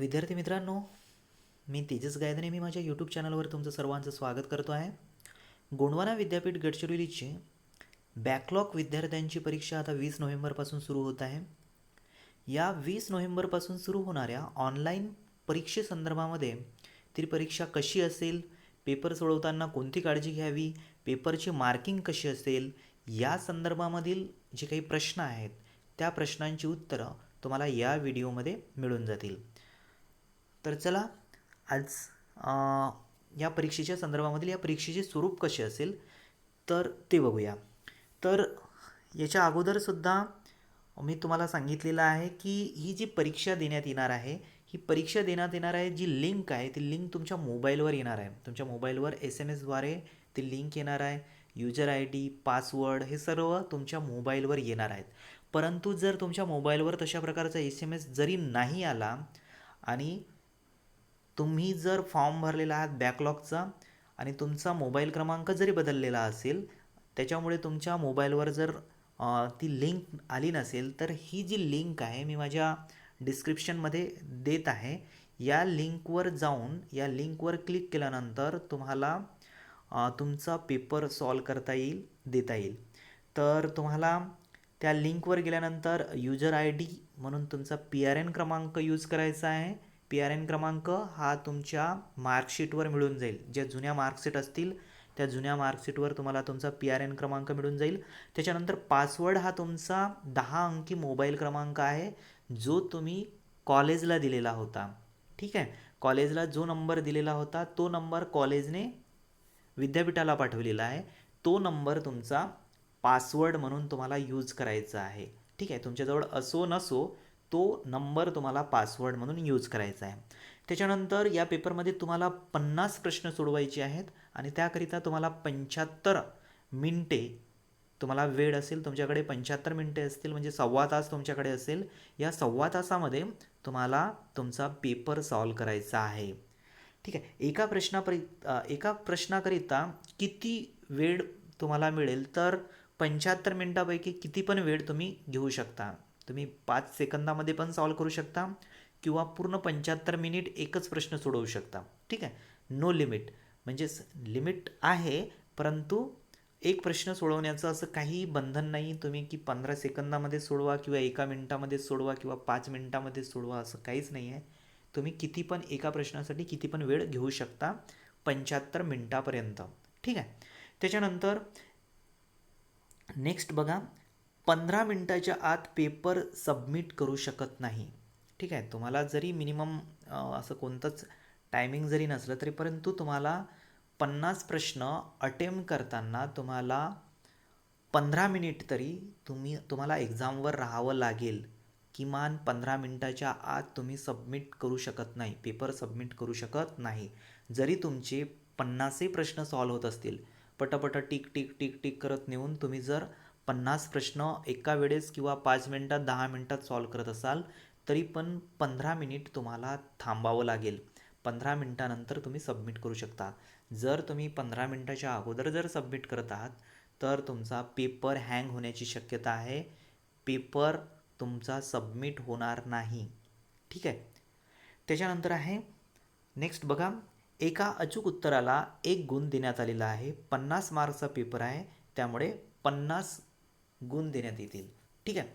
विद्यार्थी मित्रांनो मी तेजस गायदने मी माझ्या यूट्यूब चॅनलवर तुमचं सर्वांचं स्वागत करतो आहे. गोंडवाना विद्यापीठ गडचिरोलीची बॅकलॉग विद्यार्थ्यांची परीक्षा आता वीस नोव्हेंबरपासून सुरू होत आहे. या वीस नोव्हेंबरपासून सुरू होणाऱ्या ऑनलाईन परीक्षेसंदर्भामध्ये ती परीक्षा कशी असेल पेपर सोडवताना कोणती काळजी घ्यावी पेपरची मार्किंग कशी असेल या संदर्भामधील जे काही प्रश्न आहेत त्या प्रश्नांची उत्तरं तुम्हाला या व्हिडिओमध्ये मिळून जातील. तर चला आज या परीक्षेच्या संदर्भामधील या परीक्षेचे स्वरूप कसे असेल तर ते बघूया. तर याच्या अगोदरसुद्धा मी तुम्हाला सांगितलेलं आहे की ही जी परीक्षा देण्यात येणार आहे ही परीक्षा देण्यात येणार आहे जी लिंक आहे ती लिंक तुमच्या मोबाईलवर येणार आहे. तुमच्या मोबाईलवर एस एम एसद्वारे ती लिंक येणार आहे. युजर आय डी पासवर्ड हे सर्व तुमच्या मोबाईलवर येणार आहेत. परंतु जर तुमच्या मोबाईलवर तशा प्रकारचा एस एम एस जरी नाही आला आणि तुम्ही जर फॉर्म भरलेला आहात बॅकलॉगचा आणि तुमचा मोबाईल क्रमांक जरी बदललेला असेल त्याच्यामुळे तुमच्या मोबाईलवर जर ती लिंक आली नसेल तर ही जी लिंक आहे मी माझ्या डिस्क्रिप्शनमध्ये देत आहे. या लिंकवर जाऊन या लिंकवर क्लिक केल्यानंतर तुम्हाला तुमचा पेपर सॉल्व करता येईल देता येईल. तर तुम्हाला त्या लिंकवर गेल्यानंतर युजर आय डी म्हणून तुमचा पी आर एन क्रमांक यूज करायचा आहे. पी आर एन क्रमांक हा तुमच्या मार्कशीटवर मिळून जाईल. ज्या जुन्या मार्कशीट असतील त्या जुन्या मार्कशीटवर तुम्हाला तुमचा पी आर एन क्रमांक मिळून जाईल. त्याच्यानंतर पासवर्ड हा तुमचा दहा अंकी मोबाईल क्रमांक आहे जो तुम्ही कॉलेजला दिलेला होता. ठीक आहे? कॉलेजला जो नंबर दिलेला होता तो नंबर कॉलेजने विद्यापीठाला पाठवलेला आहे. तो नंबर तुमचा पासवर्ड म्हणून तुम्हाला यूज करायचा आहे. ठीक आहे? तुमच्याजवळ असो नसो तो नंबर तुम्हाला पासवर्ड म्हणून यूज करायचा आहे. त्याच्यानंतर या पेपरमध्ये तुम्हाला पन्नास प्रश्न सोडवायचे आहेत आणि त्याकरिता तुम्हाला पंच्याहत्तर मिनटे तुम्हाला वेळ असेल तुमच्याकडे पंच्याहत्तर मिनटे असतील म्हणजे सव्वा तास तुमच्याकडे असेल या सव्वा तासामध्ये तुम्हाला तुमचा पेपर सॉल्व करायचा आहे. ठीक आहे एका प्रश्नापरि एका प्रश्नाकरिता किती वेळ तुम्हाला मिळेल तर पंच्याहत्तर मिनटापैकी किती पण वेळ तुम्ही घेऊ शकता. तुम्ही पाच सेकंदामध्ये पण सॉल्व करू शकता किंवा पूर्ण पंच्याहत्तर मिनिट एकच प्रश्न सोडवू शकता. ठीक आहे? नो लिमिट म्हणजेच लिमिट आहे परंतु एक प्रश्न सोडवण्याचं असं काही बंधन नाही. तुम्ही की पंधरा सेकंदामध्ये सोडवा किंवा एका मिनिटामध्ये सोडवा किंवा पाच मिनिटामध्ये सोडवा असं काहीच नाही आहे तुम्ही किती पण एका प्रश्नासाठी किती पण वेळ घेऊ शकता पंच्याहत्तर मिनटापर्यंत. ठीक आहे? त्याच्यानंतर नेक्स्ट बघा. पंधरा मिनटाच्या आत पेपर सबमिट करू शकत नाही. ठीक आहे? तुम्हाला जरी मिनिमम असं कोणतंच टायमिंग जरी नसलं तरी परंतु तुम्हाला पन्नास प्रश्न अटेम्प करताना तुम्हाला पंधरा मिनिट तरी तुम्ही तुम्हाला एक्झामवर राहावं लागेल. किमान पंधरा मिनटाच्या आत तुम्ही सबमिट करू शकत नाही. पेपर सबमिट करू शकत नाही. जरी तुमचे पन्नासही प्रश्न सॉल्व होत असतील पटपट टिक टिक टिक टिक करत नेऊन तुम्ही जर पन्नास प्रश्न एका वेळेस किंवा पाच मिनटात दहा मिनटात सॉल्व करत असाल तरी पण पंधरा मिनिट तुम्हाला थांबावं लागेल. पंधरा मिनटानंतर तुम्ही सबमिट करू शकता. जर तुम्ही पंधरा मिनटाच्या अगोदर जर सबमिट करत आहात तर तुमचा पेपर हँग होण्याची शक्यता आहे. पेपर तुमचा सबमिट होणार नाही. ठीक आहे? त्याच्यानंतर आहे नेक्स्ट बघा. एका अचूक उत्तराला एक गुण देण्यात आलेला आहे. पन्नास मार्क्सचा पेपर आहे. त्यामुळे पन्नास गुण देण्यात येतील. ठीक आहे?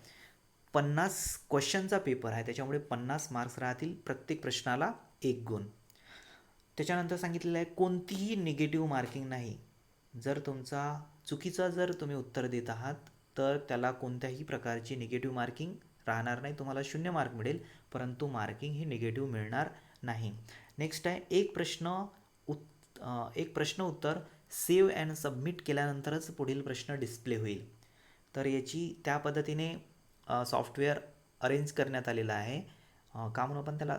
पन्नास क्वेश्चनचा पेपर आहे. त्याच्यामुळे पन्नास मार्क्स राहतील प्रत्येक प्रश्नाला एक गुण. त्याच्यानंतर सांगितलेलं आहे कोणतीही निगेटिव्ह मार्किंग नाही. जर तुमचा चुकीचा जर तुम्ही उत्तर देत आहात तर त्याला कोणत्याही प्रकारची निगेटिव्ह मार्किंग राहणार नाही. तुम्हाला शून्य मार्क मिळेल परंतु मार्किंग ही निगेटिव्ह मिळणार नाही. नेक्स्ट आहे एक प्रश्न उत् एक प्रश्न उत्तर सेव्ह अँड सबमिट केल्यानंतरच पुढील प्रश्न डिस्प्ले होईल. तर याची त्या पद्धतीने सॉफ्टवेअर अरेंज करण्यात आलेलं आहे. का म्हणून आपण त्याला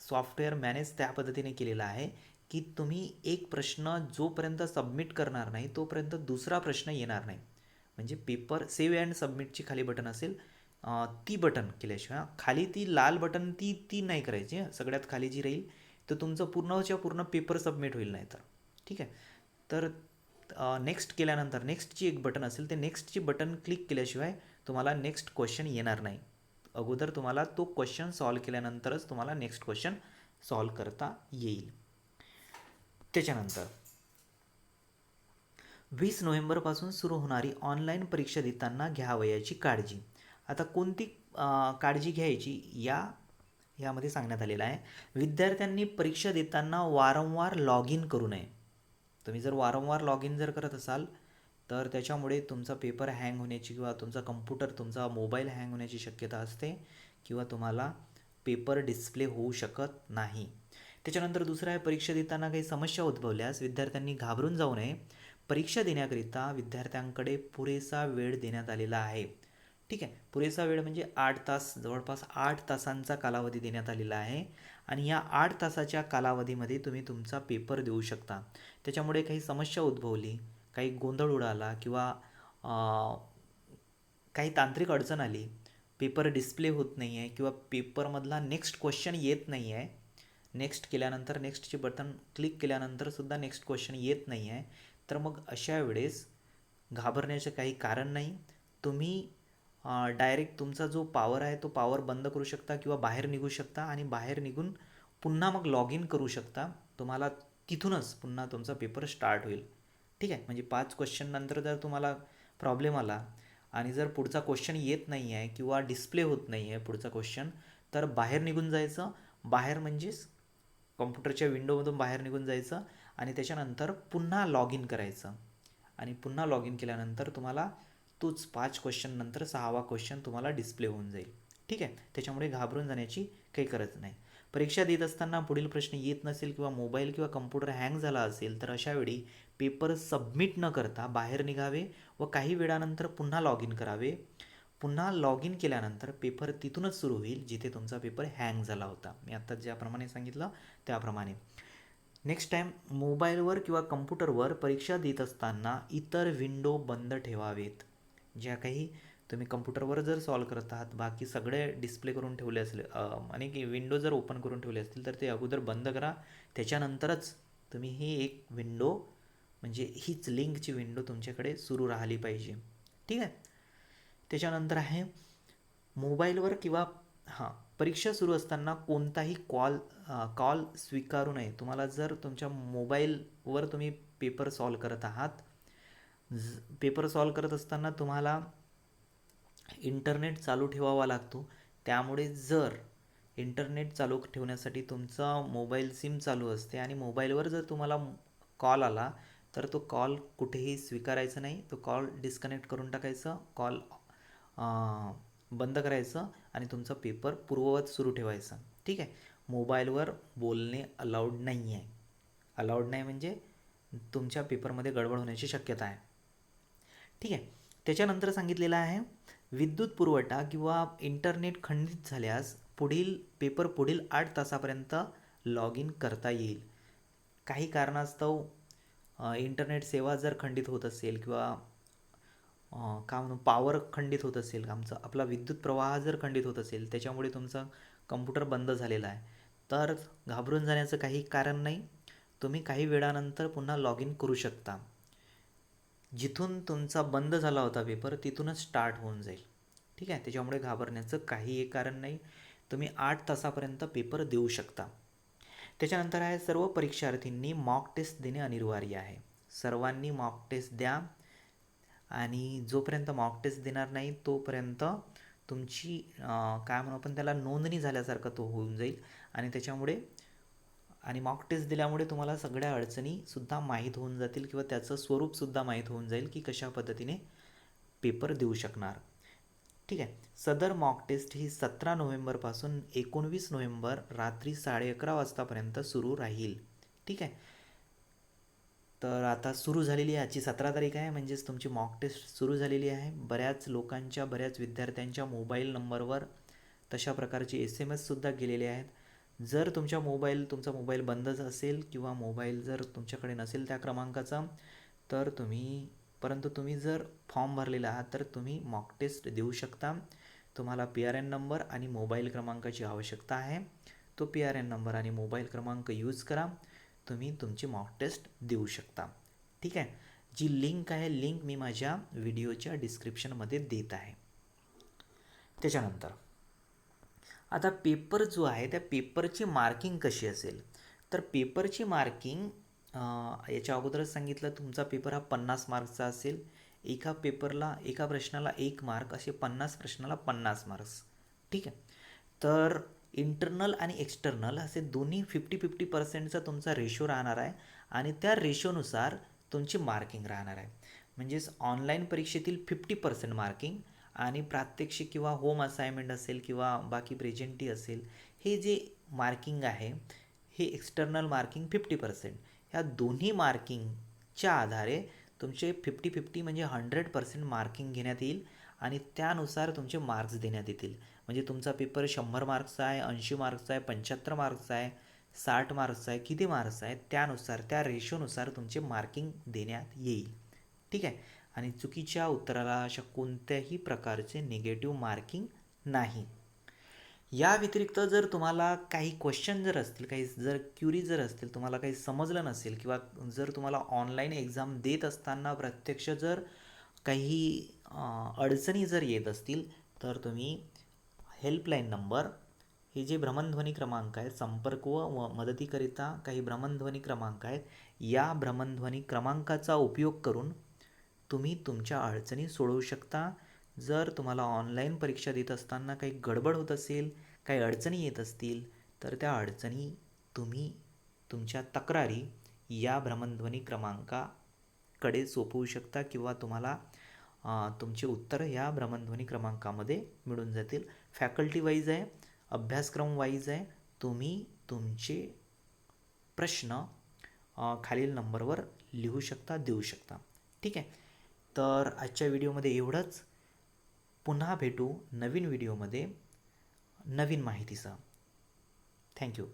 सॉफ्टवेअर मॅनेज त्या पद्धतीने केलेलं आहे की तुम्ही एक प्रश्न जोपर्यंत सबमिट करणार नाही तोपर्यंत दुसरा प्रश्न येणार नाही. म्हणजे पेपर सेव्ह अँड सबमिटची खाली बटन असेल ती बटन केल्याशिवाय खाली ती लाल बटन ती ती नाही करायची सगळ्यात खाली जी राहील तर तुमचं पूर्णच्या पूर्ण पेपर सबमिट होईल नाही तर ठीक आहे? तर नेक्स्ट केल्यानंतर नेक्स्टची एक बटन असेल ते नेक्स्टची बटन क्लिक केल्याशिवाय तुम्हाला नेक्स्ट क्वेश्चन येणार नाही. अगोदर तुम्हाला तो क्वेश्चन सॉल्व केल्यानंतरच तुम्हाला नेक्स्ट क्वेश्चन सॉल्व करता येईल. त्याच्यानंतर वीस नोव्हेंबरपासून सुरू होणारी ऑनलाईन परीक्षा देताना घ्यावयाची काळजी. आता कोणती काळजी घ्यायची या यामध्ये सांगण्यात आलेलं आहे. विद्यार्थ्यांनी परीक्षा देताना वारंवार लॉग इन करू नये. तुम्ही जर वारंवार लॉग इन जर करत असाल तर त्याच्यामुळे तुमचा पेपर हँग होण्याची किंवा तुमचा कम्प्युटर तुमचा मोबाईल हँग होण्याची शक्यता असते किंवा तुम्हाला पेपर डिस्प्ले होऊ शकत नाही. त्याच्यानंतर दुसरं आहे परीक्षा देताना काही समस्या उद्भवल्यास विद्यार्थ्यांनी घाबरून जाऊ नये. परीक्षा देण्याकरिता विद्यार्थ्यांकडे पुरेसा वेळ देण्यात आलेला आहे. ठीक आहे. पुरेसा वेळ म्हणजे आठ तास जवळपास आठ तासांचा कालावधी देण्यात आलेला आहे. आणि या आठ तासाच्या कालावधीमध्ये तुम्ही तुमचा पेपर देऊ शकता. त्याच्यामुळे काही समस्या उद्भवली काही गोंधळ उडाला किंवा काही तांत्रिक अडचण आली पेपर डिस्प्ले होत नाही आहे किंवा पेपरमधला नेक्स्ट क्वेश्चन येत नाही आहे नेक्स्ट केल्यानंतर नेक्स्टचे बटन क्लिक केल्यानंतरसुद्धा नेक्स्ट क्वेश्चन येत नाही आहे तर मग अशा वेळेस घाबरण्याचं काही कारण नाही. तुम्ही डायरेक्ट तुमचा जो पावर आहे तो पावर बंद करू शकता किंवा बाहेर निघू शकता आणि बाहेर निघून पुन्हा मग लॉग इन करू शकता. तुम्हाला तिथूनच पुन्हा तुमचा पेपर स्टार्ट होईल. ठीक आहे? म्हणजे पाच क्वेश्चन नंतर जर तुम्हाला प्रॉब्लेम आला आणि जर पुढचा क्वेश्चन येत नाही आहे किंवा डिस्प्ले होत नाही आहे पुढचा क्वेश्चन तर बाहेर निघून जायचं. बाहेर म्हणजेच कॉम्प्युटरच्या विंडोमधून बाहेर निघून जायचं आणि त्याच्यानंतर पुन्हा लॉग इन करायचं. आणि पुन्हा लॉग इन केल्यानंतर तुम्हाला तोच पाच क्वेश्चन नंतर सहावा क्वेश्चन तुम्हाला डिस्प्ले होऊन जाईल. ठीक आहे? त्याच्यामुळे घाबरून जाण्याची काही गरज नाही. परीक्षा देत असताना पुढील प्रश्न येत नसेल किंवा मोबाईल किंवा कम्प्युटर हँग झाला असेल तर अशावेळी पेपर सबमिट न करता बाहेर निघावे व काही वेळानंतर पुन्हा लॉग इन करावे. पुन्हा लॉग इन केल्यानंतर पेपर तिथूनच सुरू होईल जिथे तुमचा पेपर हँग झाला होता. मी आत्ता ज्याप्रमाणे सांगितलं त्याप्रमाणे. नेक्स्ट टाईम मोबाईलवर किंवा कम्प्युटरवर परीक्षा देत असताना इतर विंडो बंद ठेवावेत. ज्या काही तुम्ही कम्प्युटरवर जर सॉल्व करत आहात बाकी सगळे डिस्प्ले करून ठेवले असले आणि की विंडो जर ओपन करून ठेवले असतील तर ते अगोदर बंद करा. त्याच्यानंतरच तुम्ही ही एक विंडो म्हणजे हीच लिंकची विंडो तुमच्याकडे सुरू राहिली पाहिजे. ठीक आहे? त्याच्यानंतर आहे मोबाईलवर किंवा हां परीक्षा सुरू असताना कोणताही कॉल कॉल स्वीकारू नये. तुम्हाला जर तुमच्या मोबाईलवर तुम्ही पेपर सॉल्व करत आहात ज पेपर सॉल्व करत असताना तुम्हाला इंटरनेट चालू ठेवावा लागतो. त्यामुळे जर इंटरनेट चालू ठेवण्यासाठी तुमचा मोबाईल सिम चालू असते आणि मोबाईलवर जर तुम्हाला कॉल आला तर तो कॉल कुठेही स्वीकारायचा नाही. तो कॉल डिस्कनेक्ट करून टाकायचं कॉल बंद करायचं आणि तुमचा पेपर पूर्ववत सुरू ठेवायचा. ठीक आहे? मोबाईलवर बोलणे अलाउड नाही आहे अलाउड नाही म्हणजे तुमच्या पेपरमध्ये गडबड होण्याची शक्यता आहे. ठीक आहे. त्याच्यानंतर सांगितलेलं आहे विद्युत पुरवठा किंवा इंटरनेट खंडित झाल्यास पुढील पेपर पुढील आठ तासापर्यंत लॉग इन करता येईल. काही कारणास्तव इंटरनेट सेवा जर खंडित होत असेल किंवा का म्हणू पॉवर खंडित होत असेल आमचं आपला विद्युत प्रवाह जर खंडित होत असेल त्याच्यामुळे तुमचा कम्प्युटर बंद झालेला आहे. तर घाबरून जाण्याचं काही कारण नाही. तुम्ही काही वेळानंतर पुन्हा लॉग इन करू शकता. जिथून तुमचा बंद झाला होता पेपर तिथूनच स्टार्ट होऊन जाईल. ठीक आहे? त्याच्यामुळे घाबरण्याचं काहीही कारण नाही. तुम्ही आठ तासापर्यंत पेपर देऊ शकता. त्याच्यानंतर आहे सर्व परीक्षार्थींनी मॉक टेस्ट देणे अनिवार्य आहे. सर्वांनी मॉक टेस्ट द्या आणि जोपर्यंत मॉक टेस्ट देणार नाही तोपर्यंत तुमची काय म्हणू आपण त्याला नोंदणी झाल्यासारखं तो होऊन जाईल. आणि त्याच्यामुळे आणि मॉक टेस्ट दिल्यामुळे तुम्हाला सगळ्या अडचणीसुद्धा माहीत होऊन जातील किंवा त्याचं स्वरूपसुद्धा माहीत होऊन जाईल की कशा पद्धतीने पेपर देऊ शकणार. ठीक आहे. सदर मॉक टेस्ट ही सतरा नोव्हेंबरपासून एकोणवीस नोव्हेंबर रात्री साडे अकरा वाजतापर्यंत सुरू राहील. ठीक आहे. तर आता सुरू झालेली आहे. आजची सतरा तारीख आहे. म्हणजेच तुमची मॉक टेस्ट सुरू झालेली आहे. बऱ्याच लोकांच्या बऱ्याच विद्यार्थ्यांच्या मोबाईल नंबरवर तशा प्रकारचे एस एम एससुद्धा गेलेले आहेत. जर तुमच्या मोबाईल तुमचा मोबाईल बंदच असेल किंवा मोबाईल जर तुमच्याकडे नसेल त्या क्रमांकाचा तर तुम्ही परंतु तुम्ही जर फॉर्म भरलेला आहात तर तुम्ही मॉक टेस्ट देऊ शकता. तुम्हाला पी आर एन नंबर आणि मोबाईल क्रमांकाची आवश्यकता आहे. तो पी आर एन नंबर आणि मोबाईल क्रमांक यूज करा. तुम्ही तुमची मॉक टेस्ट देऊ शकता. ठीक आहे? जी लिंक आहे लिंक मी माझ्या व्हिडिओच्या डिस्क्रिप्शनमध्ये देत आहे. त्याच्यानंतर आता पेपर जो आहे त्या पेपरची मार्किंग कशी असेल? तर पेपरची मार्किंग याच्या अगोदरच सांगितलं तुमचा पेपर हा पन्नास मार्क्सचा असेल. एका पेपरला एका प्रश्नाला एक मार्क असे पन्नास प्रश्नाला पन्नास मार्क्स ठीक आहे? तर इंटरनल आणि एक्सटर्नल असे दोन्ही फिफ्टी फिफ्टी पर्सेंटचा तुमचा रेशो राहणार आहे आणि त्या रेशोनुसार तुमची मार्किंग राहणार आहे. म्हणजेच ऑनलाईन परीक्षेतील फिफ्टी पर्सेंट मार्किंग आणि प्रात्यक्षिक किंवा होम असाइनमेंट असेल किंवा बाकी प्रेझेंटी असेल हे जे मार्किंग आहे हे एक्स्टर्नल मार्किंग फिफ्टी पर्सेंट ह्या दोन्ही मार्किंगच्या आधारे तुमचे फिफ्टी फिफ्टी म्हणजे हंड्रेड पर्सेंट मार्किंग घेण्यात येईल आणि त्यानुसार तुमचे मार्क्स देण्यात येतील. म्हणजे तुमचा पेपर शंभर मार्क्सचा आहे ऐंशी मार्क्सचा आहे पंच्याहत्तर मार्क्सचा आहे साठ मार्क्सचा आहे किती मार्क्स आहे त्यानुसार त्या रेशोनुसार तुमचे मार्किंग देण्यात येईल. ठीक आहे? आणि चुकीच्या उत्तराला अशा कोणत्याही प्रकारचे निगेटिव्ह मार्किंग नाही. या व्यतिरिक्त जर तुम्हाला काही क्वेश्चन जर असतील काही जर क्युरी जर असतील तुम्हाला काही समजलं नसेल किंवा जर तुम्हाला ऑनलाईन एक्झाम देत असताना प्रत्यक्ष जर काही अडचणी जर येत असतील तर तुम्ही हेल्पलाईन नंबर हे जे भ्रमणध्वनी क्रमांक आहेत संपर्क व मदतीकरिता काही भ्रमणध्वनी क्रमांक आहेत या भ्रमणध्वनी क्रमांकाचा उपयोग करून तुम्ही तुमच्या अडचणी सोडवू शकता. जर तुम्हाला ऑनलाईन परीक्षा देत असताना काही गडबड होत असेल काही अडचणी येत असतील तर त्या अडचणी तुम्ही तुमच्या तक्रारी या भ्रमणध्वनी क्रमांकाकडे सोपवू शकता किंवा तुम्हाला तुमचे उत्तर या भ्रमणध्वनी क्रमांकामध्ये मिळून जातील. फॅकल्टी वाईज आहे अभ्यासक्रम वाईज आहे तुम्ही तुमचे प्रश्न खालील नंबरवर लिहू शकता देऊ शकता. ठीक आहे? तर आजच्या व्हिडिओमध्ये एवढंच. पुन्हा भेटू नवीन व्हिडिओमध्ये. नवीन माहितीसह. थँक्यू